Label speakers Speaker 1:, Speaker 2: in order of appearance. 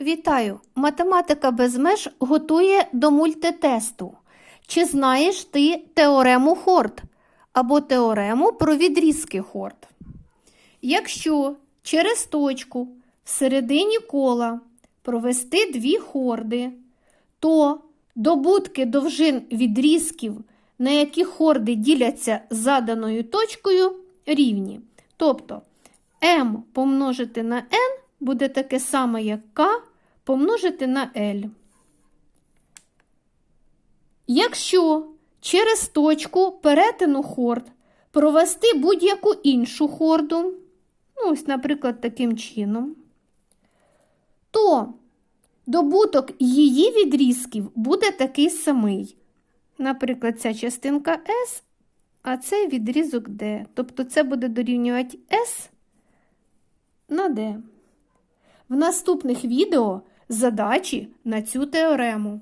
Speaker 1: Вітаю! Математика без меж готує до мультитесту. Чи знаєш ти теорему Хорд або теорему про відрізки Хорд? Якщо через точку в середині кола провести дві хорди, то добутки довжин відрізків, на які хорди діляться заданою точкою, рівні. Тобто m помножити на n буде таке саме, як k помножити на L. Якщо через точку перетину хорд провести будь-яку іншу хорду, ну, ось, наприклад, таким чином, то добуток її відрізків буде такий самий. Наприклад, ця частинка S, а це відрізок D. Тобто це буде дорівнювати S на D. В наступних відео задачі на цю теорему.